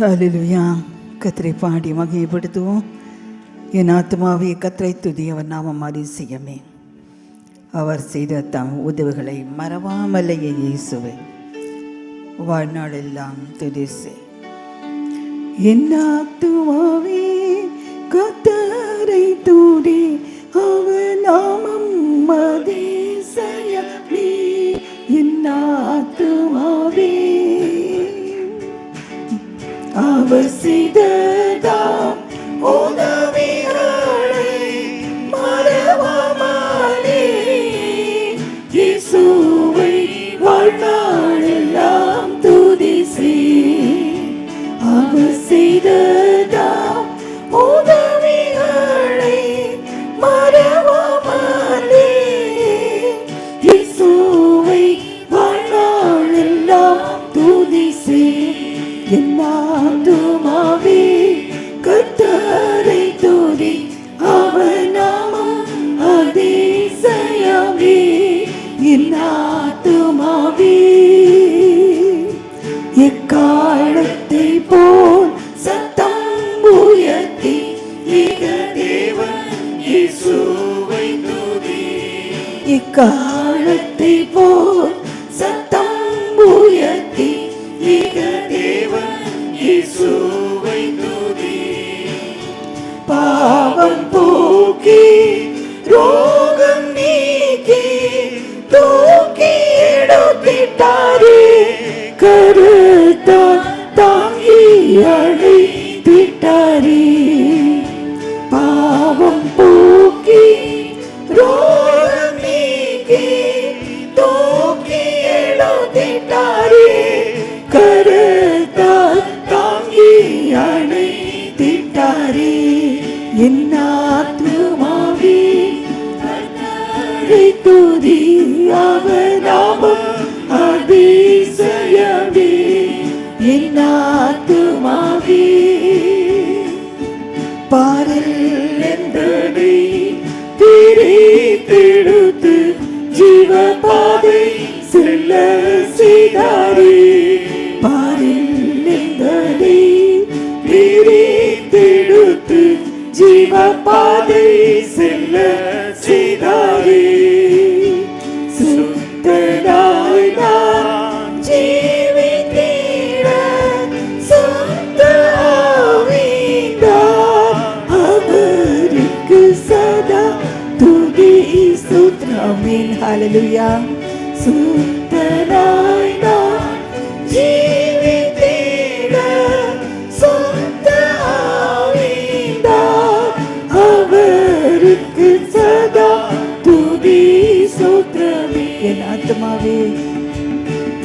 ஹalleluya. கத்திரை பாடி மகிமைப்படுத்துவோம். என் ஆத்மாவை கத்திரை துதி அவர் நாமம் அதிசயமே. அவர் செய்த தம் உதவுகளை மறவாமலேயே இயேசுவை. வாழ்நாளெல்லாம் துதிசை. என் ஆத்துமாவே கத்தரை துதி அவர் செய்ததாம் உதவிகளை மறவாமலே இயேசுவை வாழ்நாளெல்லாம் துதி செய். அவர் செய்ததாம் ഇക്കാലത്തെ പോ സത്തം ഉയർത്തി ഇക ദേവൻ യേശുവൈ പാവം പോ எடுத்திட்டாரே கருத்தால் தாங்கி அழைத்திட்டாரே என் ஆத்துமாவே கர்த்தரை துதி அவர் நாமம் அதிசயமே. என் ஆத்துமாவே ஜீவ பாதை செல்ல செய்தாரே. சுத்தனாய் நான் ஜீவித்திட சுத்த ஆவிதான் அவருக்கு சதா துதி சுத்ரமின் ஹalleluya. சுத்தனாய் நான் என் ஆத்மாவே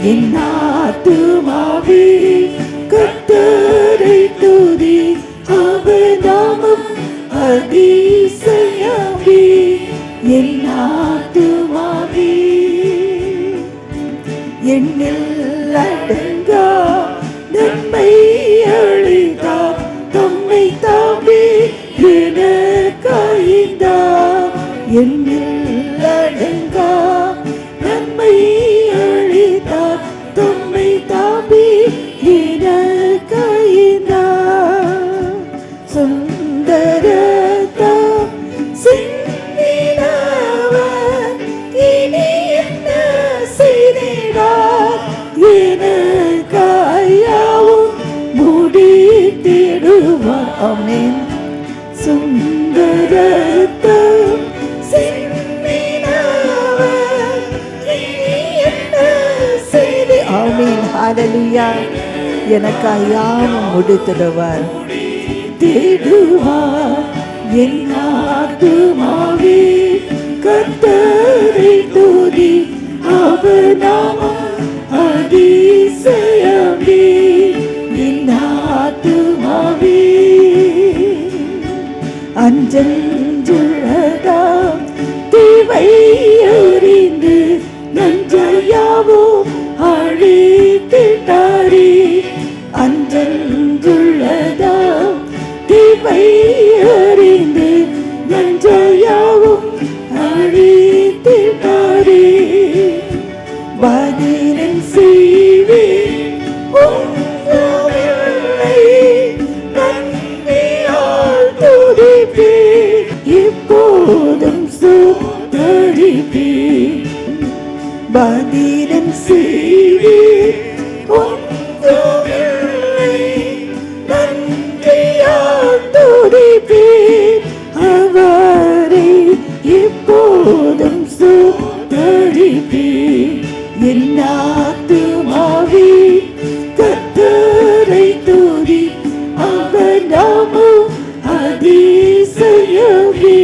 என் ஆத்மாவே கத்தரை துதி அவதாமம் நாமம் அதிசயமே. என் ஆத்மாவே என்னில் அடங்கா நன்மை அழிதா தம்மை தாமே என காய்ந்தா என்னில் தாமே என காய்ந்தார் சுந்தரதாம் சிந்தினவர் இனி என்ன செய்திடார் எனக்காயாவும் முடித்திடுவார். ஆமென் சுந்தரதாம் ஆமென் ஹalleluya எனக்காயாவும் முடித்திடுவார். தேடுவார். என் ஆத்துமாவே கர்த்தரை துதி அவர் நாமம் அதிசயமே. என் ஆத்துமாவே அஞ்சஞ்சுள்ளதாம் தீவை அறிந்து நஞ்சையாவோ உண்மை அறிந்து நஞ்சையாவும் அழித்தினாரே பதிலின் செய்வே இப்போதும் சூத்தழிப்பே பதிலன் செய்வே ஒன்று போதும் சுத்தரிப்பேன் என் ஆத்துமாவே கத்தரை துதி அவர் நாமும் அதிசயமே.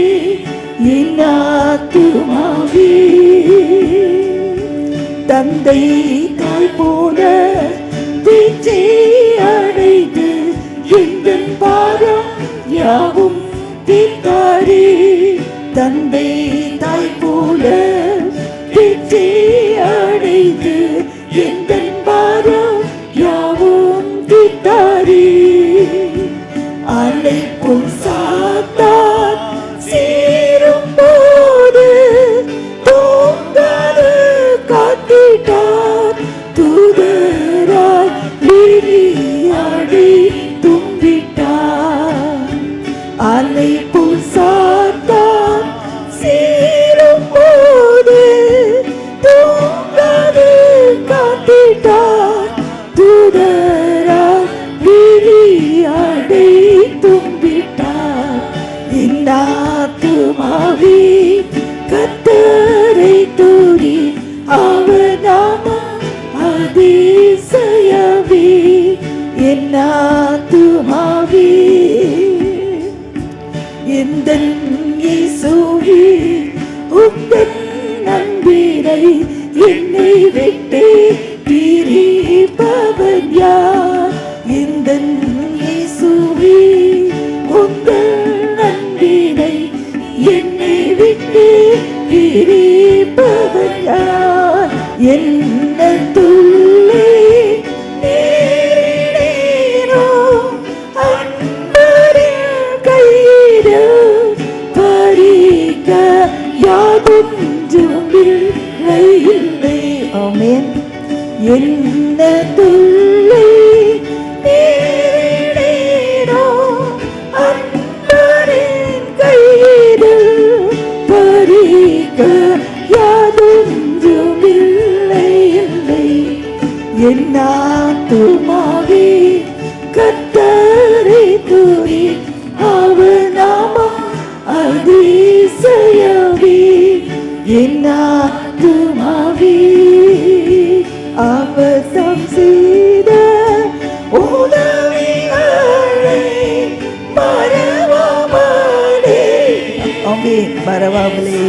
என் ஆத்துமாவே தந்தை தாய் போல தீச்சை அடைந்து எங்கள் பாரம் யாவும் தீர்த்தாரே. தந்தை போல திட்டி அடைந்து எங்கள் பாரம் யாவும் தீர்த்தாரே. அழைப்பும் சாத்தா தூரி அவனாமம் அதிசயவே என்னாத்துமாவி எந்த இயேசுவே உந்தன் நம்பினை என்னை விட்டு. என்னாத்துமாவே அவசம் செய்த உதவிகளை மறவாமலே. அங்கே மறவாமலே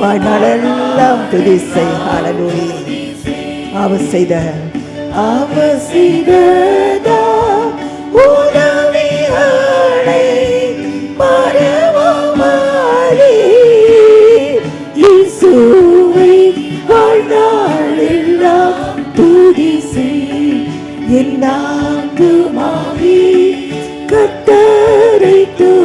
வாழ்நாளெல்லாம் துதி செய். அவர் செய்த அவர் செய்ததா இயேசுவை வாழ்நாளெல்லாம் துதி செய் என் ஆத்துமாவே கத்தரை துதி